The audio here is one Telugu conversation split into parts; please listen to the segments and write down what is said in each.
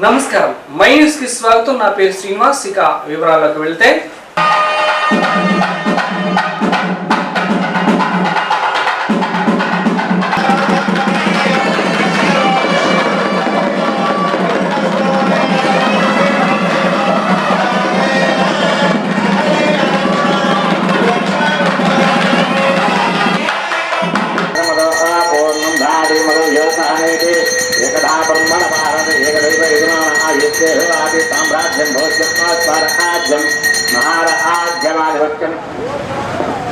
నమస్కారం. మై న్యూస్కి స్వాగతం. నా పేరు శ్రీనివాస్. ఇక వివరాల్లోకి వెళ్తే మహారాజ్యమాధిపత్యం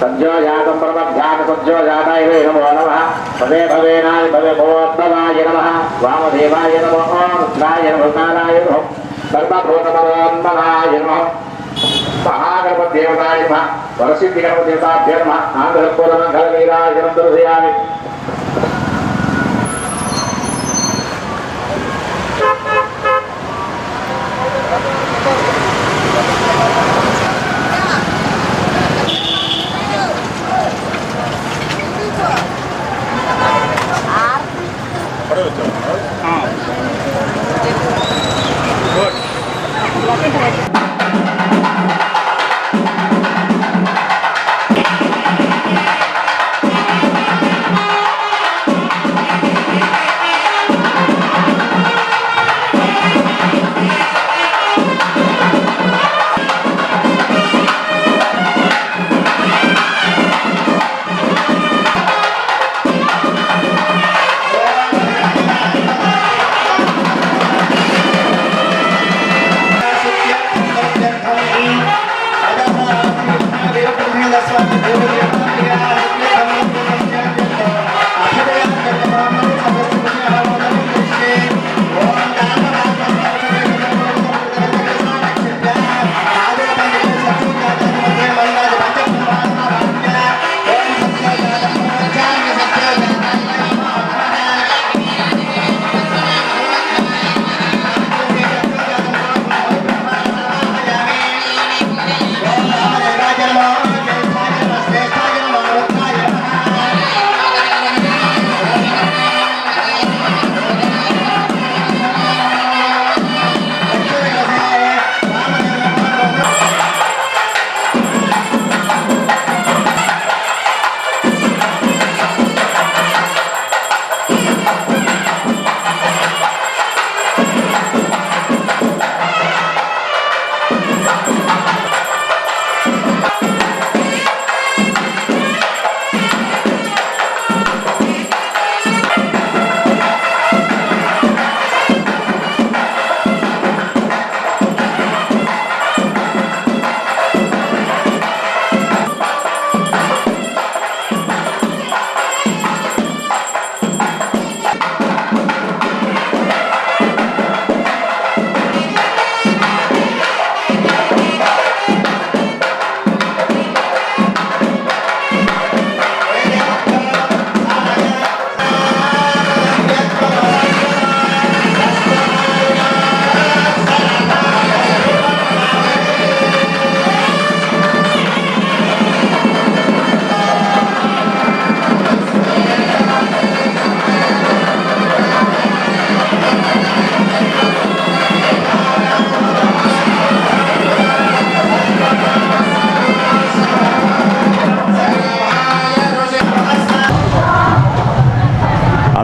సజ్జోజాతం జాతం నమో నమ. పదే భవేనాయ భవే భవోద్భవాయ నమ. వామదేవాయ నమో రుద్రాయ నమో కాలాయ నమో. సర్వభూతమోన్మనాయ నమో. మహాగణపతి దేవతాయ నమ. వరసిద్ధి గణపతి దేవతాభ్య నమ ఆంధ్రపూర్వమంగళ వీరాజనం దర్శయామి వచ్చాము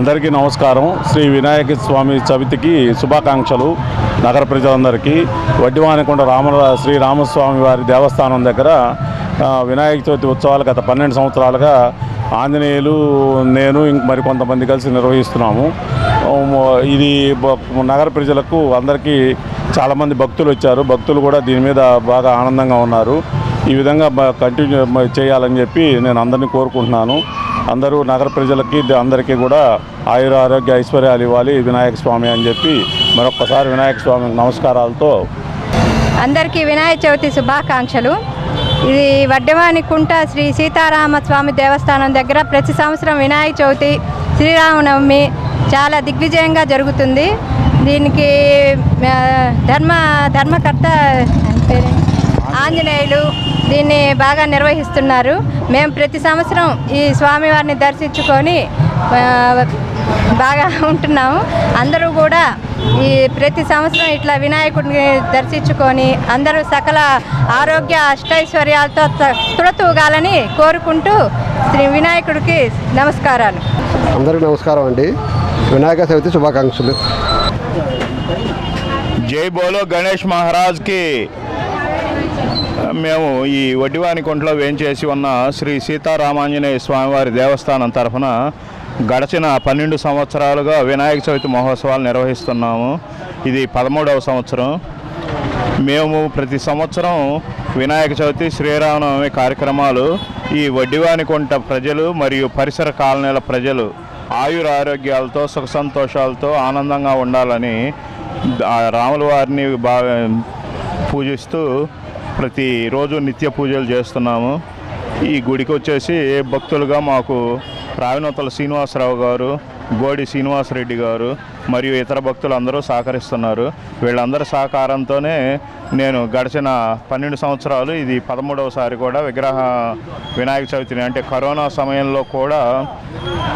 అందరికీ నమస్కారం. శ్రీ వినాయక స్వామి చవితికి శుభాకాంక్షలు నగర ప్రజలందరికీ. వడ్డివానికొండ రామ శ్రీ రామస్వామి వారి దేవస్థానం దగ్గర వినాయక చవితి ఉత్సవాలు గత పన్నెండు సంవత్సరాలుగా ఆంజనేయులు నేను ఇంక మరి కొంతమంది కలిసి నిర్వహిస్తున్నాము. ఇది నగర ప్రజలకు అందరికీ చాలామంది భక్తులు వచ్చారు. భక్తులు కూడా దీని మీద బాగా ఆనందంగా ఉన్నారు. ఈ విధంగా కంటిన్యూ చేయాలని చెప్పి నేను అందరినీ కోరుకుంటున్నాను. అందరూ నగర ప్రజలకి అందరికీ కూడా ఆయుర ఆరోగ్య ఐశ్వర్యాలు ఇవ్వాలి వినాయక స్వామి అని చెప్పి మరొకసారి వినాయక స్వామి నమస్కారాలతో అందరికీ వినాయక చవితి శుభాకాంక్షలు. ఇది వడ్డవాని కుంట శ్రీ సీతారామ స్వామి దేవస్థానం దగ్గర ప్రతి సంవత్సరం వినాయక చవితి శ్రీరామనవమి చాలా దిగ్విజయంగా జరుగుతుంది. దీనికి ధర్మ ధర్మకర్త ఆంజనేయులు దీన్ని బాగా నిర్వహిస్తున్నారు. మేము ప్రతి సంవత్సరం ఈ స్వామివారిని దర్శించుకొని బాగా ఉంటున్నాము. అందరూ కూడా ఈ ప్రతి సంవత్సరం ఇట్లా వినాయకుడిని దర్శించుకొని అందరూ సకల ఆరోగ్య అష్టైశ్వర్యాలతో త- తుడతూగాలని కోరుకుంటూ శ్రీ వినాయకుడికి నమస్కారాలు. అందరికీ నమస్కారం అండి. వినాయక చవితి శుభాకాంక్షలు. జై బోలో గణేష్ మహారాజ్కి. మేము ఈ వడ్డివానికుంటలో వేంచేసి ఉన్న శ్రీ సీతారామాంజనేయ స్వామివారి దేవస్థానం తరఫున గడచిన పన్నెండు సంవత్సరాలుగా వినాయక చవితి మహోత్సవాలు నిర్వహిస్తున్నాము. ఇది పదమూడవ సంవత్సరం. మేము ప్రతి సంవత్సరం వినాయక చవితి శ్రీరామనవమి కార్యక్రమాలు ఈ వడ్డివానికుంట ప్రజలు మరియు పరిసర కాలనీల ప్రజలు ఆయుర ఆరోగ్యాలతో సుఖ సంతోషాలతో ఆనందంగా ఉండాలని రాముల వారిని బాగా పూజిస్తూ ప్రతిరోజు నిత్య పూజలు చేస్తున్నాము. ఈ గుడికి వచ్చేసి భక్తులుగా మాకు రావినోతల శ్రీనివాసరావు గారు గోడి శ్రీనివాసరెడ్డి గారు మరియు ఇతర భక్తులు అందరూ సహకరిస్తున్నారు. వీళ్ళందరి సహకారంతోనే నేను గడిచిన పన్నెండు సంవత్సరాలు ఇది పదమూడవసారి కూడా విగ్రహ వినాయక చవితిని అంటే కరోనా సమయంలో కూడా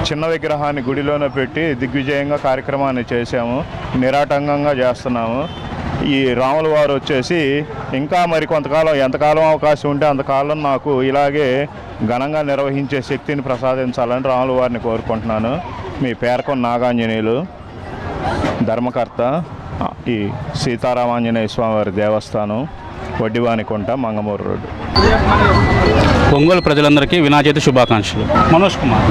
చిన్న విగ్రహాన్ని గుడిలోనే పెట్టి దిగ్విజయంగా కార్యక్రమాన్ని చేశాము. నిరాటంకంగా చేస్తున్నాము. ఈ రాముల వారు వచ్చేసి ఇంకా మరి కొంతకాలం ఎంతకాలం అవకాశం ఉంటే అంతకాలం నాకు ఇలాగే ఘనంగా నిర్వహించే శక్తిని ప్రసాదించాలని రాముల వారిని కోరుకుంటున్నాను. మీ పేరకొన్న నాగాంజనేయులు ధర్మకర్త ఈ సీతారామాంజనేయ స్వామివారి దేవస్థానం వడ్డివానికుంట మంగమూరు రోడ్డు. ఒంగోలు ప్రజలందరికీ వినాచేతి శుభాకాంక్షలు. మనోజ్ కుమార్.